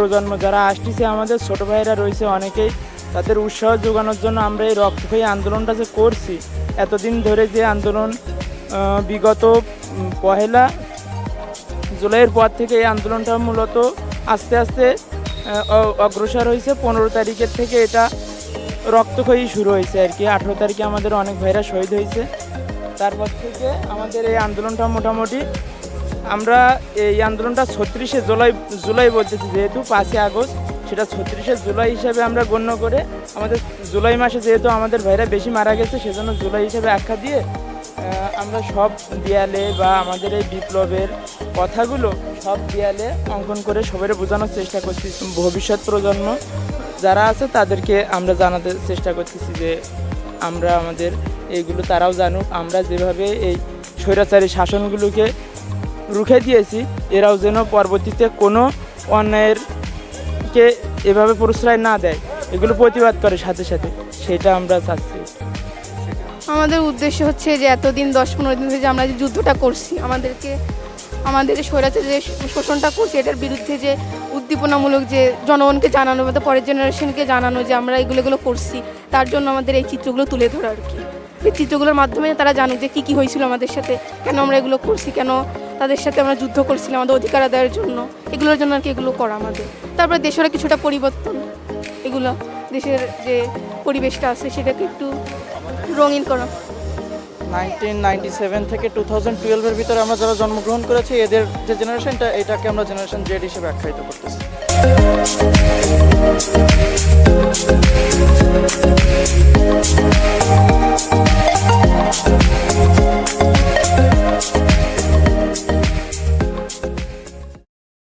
প্রজন্ম যারা আসতেছে, আমাদের ছোট ভাইরা রয়েছে অনেকেই, তাদের উৎসাহ যোগানোর জন্য আমরা এই রক্তক্ষয়ী আন্দোলনটা যে করছি, এতদিন ধরে যে আন্দোলন বিগত পহেলা জুলাইয়ের পর থেকে এই আন্দোলনটা মূলত আস্তে আস্তে অগ্রসর হয়েছে। পনেরো তারিখের থেকে এটা রক্তক্ষয়ী শুরু হয়েছে আর কি। আঠেরো তারিখে আমাদের অনেক ভাইরা শহীদ হয়েছে। তারপর থেকে আমাদের এই আন্দোলনটা মোটামুটি আমরা এই আন্দোলনটা ছত্রিশে জুলাই জুলাই বলতেছি, যেহেতু পাঁচই আগস্ট, সেটা ছত্রিশে জুলাই হিসাবে আমরা গণ্য করে আমাদের জুলাই মাসে যেহেতু আমাদের ভাইরা বেশি মারা গেছে, সেজন্য জুলাই হিসাবে আখ্যা দিয়ে আমরা সব দেয়ালে বা আমাদের এই বিপ্লবের কথাগুলো সব দেয়ালে অঙ্কন করে সবাই বোঝানোর চেষ্টা করছি। ভবিষ্যৎ প্রজন্ম যারা আছে, তাদেরকে আমরা জানাতে চেষ্টা করতেছি যে আমরা আমাদের এইগুলো তারাও জানুক। আমরা যেভাবে এই স্বৈরাচারী শাসনগুলোকে রুখে দিয়েছি। এরাও যেন পরবর্তীতে কোনো অন্যায়ের কে এভাবে প্রশ্রয় না দেয়। এগুলো প্রতিবাদ করে সাথে সাথে। সেটা আমরা চাচ্ছি। আমাদের উদ্দেশ্য হচ্ছে যে এতদিন দশ পনেরো দিন ধরে যে আমরা যে যুদ্ধটা করছি, আমাদেরকে, আমাদের স্বৈরাচার যে শোষণটা করছি, এটার বিরুদ্ধে যে উদ্দীপনামূলক যে জনগণকে জানানো বা পরের জেনারেশনকে জানানো যে আমরা এগুলো এগুলো করছি, তার জন্য আমাদের এই চিত্রগুলো তুলে ধরা আর কি? এই চিত্রগুলোর মাধ্যমে তারা জানুক যে কী কী হয়েছিল আমাদের সাথে, কেন আমরা এগুলো করছি, কেন তাদের সাথে আমরা যুদ্ধ করছিলাম আমাদের অধিকার আদায়ের জন্য। এগুলোর জন্য আর কি এগুলো করা আমাদের। তারপরে দেশের কিছুটা পরিবর্তন। এগুলো দেশের যে পরিবেশটা আছে সেটাকে একটু রঙিন করা। নাইনটিন নাইনটি সেভেন থেকে টু থাউজেন্ড টুয়েলভের ভিতরে আমরা যারা জন্মগ্রহণ করেছি, এদের যে জেনারেশনটা এটাকে আমরা জেনারেশন জেড হিসেবে আখ্যায়িত করতেছি।